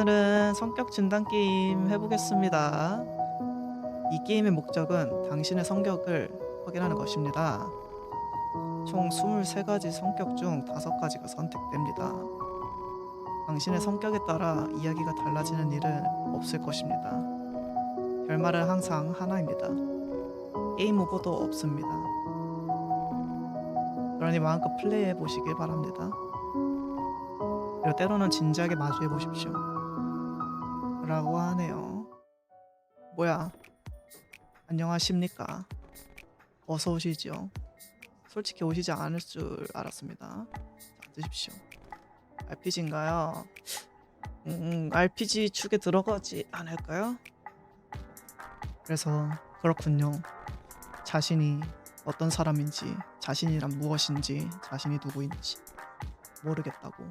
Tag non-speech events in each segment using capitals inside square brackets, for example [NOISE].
오늘은 성격 진단 게임 해보겠습니다. 이 게임의 목적은 당신의 성격을 확인하는 것입니다. 총 23가지 성격 중 5가지가 선택됩니다. 당신의 성격에 따라 이야기가 달라지는 일은 없을 것입니다. 결말은 항상 하나입니다. 게임 오버도 없습니다. 그러니 마음껏 플레이해 보시길 바랍니다. 그리고 때로는 진지하게 마주해 보십시오. 라고 하네요. 뭐야? 안녕하십니까? 어서 오시죠. 솔직히 오시지 않을 줄 알았습니다. 자, 드십시오. RPG인가요? 음, RPG 축에 들어가지 않을까요? 그래서 그렇군요. 자신이 어떤 사람인지, 자신이란 무엇인지, 자신이 누구인지 모르겠다고.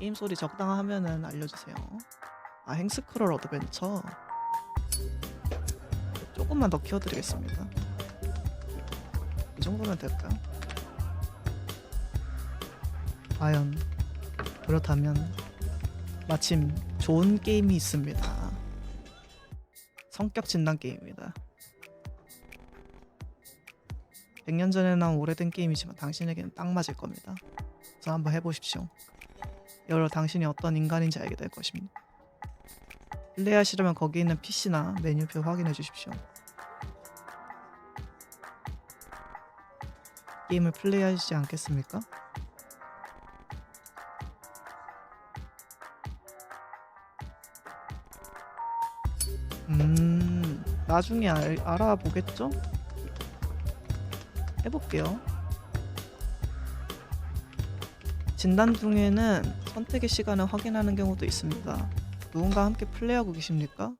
게임 소리 적당하면은 알려주세요. 아 행스크롤 어드벤처 조금만 더 키워드리겠습니다. 이 정도면 될까요? 과연 그렇다면 마침 좋은 게임이 있습니다. 성격 진단 게임입니다. 100년 전에 나온 오래된 게임이지만 당신에게는 딱 맞을 겁니다. 그래서 한번 해보십시오. 여러 당신이 어떤 인간인지 알게 될 것입니다. 플레이하시려면 거기 있는 PC나 메뉴표 확인해 주십시오. 게임을 플레이하시지 않겠습니까? 음, 나중에 알, 알아보겠죠? 해볼게요. 진단 중에는 선택의 시간을 확인하는 경우도 있습니다. 누군가 함께 플레이하고 계십니까?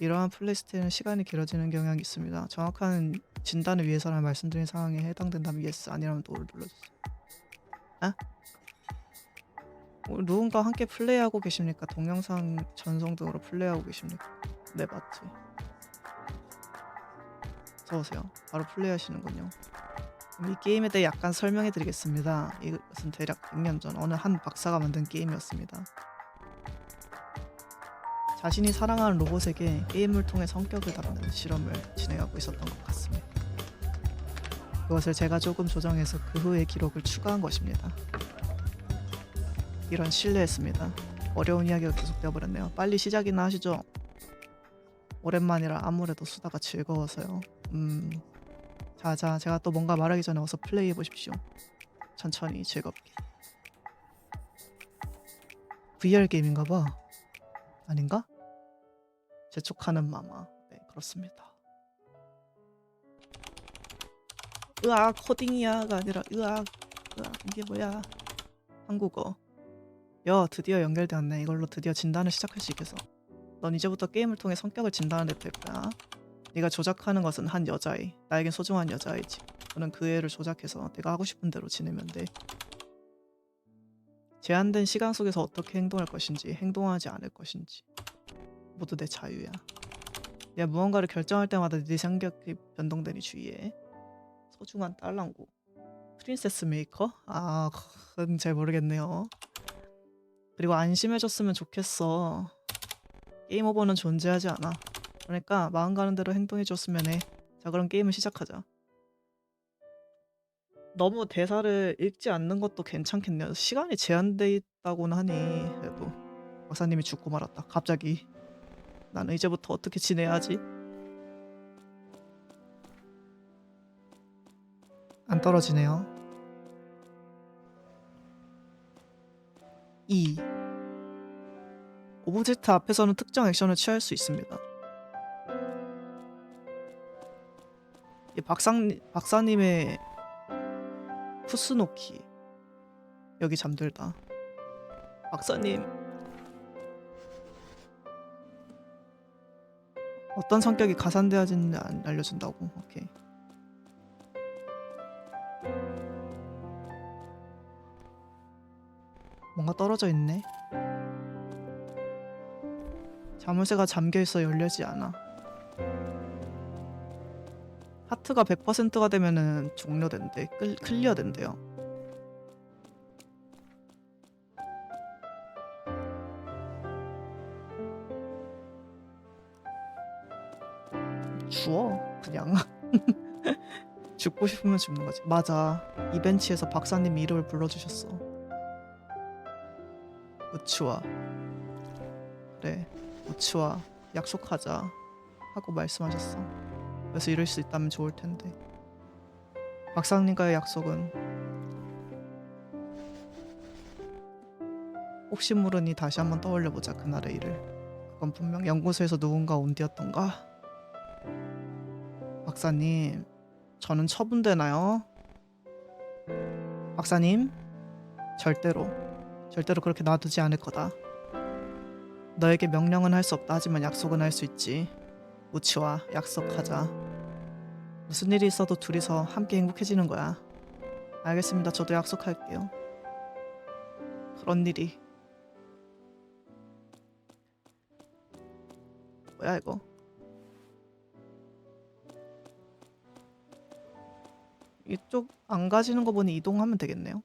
이러한 플레이 스타일은 시간이 길어지는 경향이 있습니다. 정확한 진단을 위해서라면 말씀드린 상황에 해당된다면 yes 아니라면 no를 눌러주세요. 아? 어, 누군가 함께 플레이하고 계십니까? 동영상 전송 등으로 플레이하고 계십니까? 네 맞지. 어서오세요. 바로 플레이하시는군요. 이 게임에 대해 약간 설명해 드리겠습니다. 이것은 대략 100년 전 어느 한 박사가 만든 게임이었습니다. 자신이 사랑하는 로봇에게 게임을 통해 성격을 담는 실험을 진행하고 있었던 것 같습니다. 그것을 제가 조금 조정해서 그 후의 기록을 추가한 것입니다. 이런 실례했습니다. 어려운 이야기가 계속되어 버렸네요. 빨리 시작이나 하시죠. 오랜만이라 아무래도 수다가 즐거워서요. 음, 자자, 제가 또 뭔가 말하기 전에 어서 플레이해 보십시오. 천천히 즐겁게. VR 게임인가 봐. 아닌가? 재촉하는 마마. 네, 그렇습니다. 으악, 코딩이야가 아니라 으악, 으악, 이게 뭐야? 한국어. 여, 드디어 연결되었네. 이걸로 드디어 진단을 시작할 수 있겠어. 넌 이제부터 게임을 통해 성격을 진단하는 데될 거야. 네가 조작하는 것은 한 여자애. 나에겐 소중한 여자애지. 너는 그 애를 조작해서 내가 하고 싶은 대로 지내면 돼. 제한된 시간 속에서 어떻게 행동할 것인지, 행동하지 않을 것인지 모두 내 자유야. 내가 무언가를 결정할 때마다 네 성격이 변동되니 주의해. 소중한 딸랑구. 프린세스 메이커? 아, 그건 잘 모르겠네요. 그리고 안심해줬으면 좋겠어. 게임 오버는 존재하지 않아. 그러니까 마음 가는 대로 행동해줬으면 해. 자, 그럼 게임을 시작하자. 너무 대사를 읽지 않는 것도 괜찮겠네요. 시간이 제한돼 있다고는 하니 그래도 박사님이 죽고 말았다. 갑자기 나는 이제부터 어떻게 지내야 하지? 안 떨어지네요. 2. 오브젝트 앞에서는 특정 액션을 취할 수 있습니다. 이 박사 박사님의 푸스노키 여기 잠들다. 박사님 어떤 성격이 가산되어지는지 안- 알려준다고. 오케이. 뭔가 떨어져 있네. 자물쇠가 잠겨 있어 열리지 않아. 하트가 100%가 되면은 종료된대. 클, 클리어 된대요. 그냥. [LAUGHS] 죽고 싶으면 죽는 거지. 맞아. 이 벤치에서 박사님 이름을 불러주셨어. 우치와. 그래 우치와. 약속하자. 하고 말씀하셨어. 그래서 이룰 수 있다면 좋을 텐데. 박사님과의 약속은? 혹시 모르니 다시 한번 떠올려 보자 그날의 일을. 그건 분명 연구소에서 누군가 온 뒤였던가 박사님 저는 처분되나요? 박사님 절대로 절대로 그렇게 놔두지 않을 거다. 너에게 명령은 할 수 없다. 하지만 약속은 할 수 있지. 우치와 약속하자. 무슨 일이 있어도 둘이서 함께 행복해지는 거야. 알겠습니다. 저도 약속할게요. 그런 일이. 뭐야 이거 이쪽 안 가지는 거 보니 이동하면 되겠네요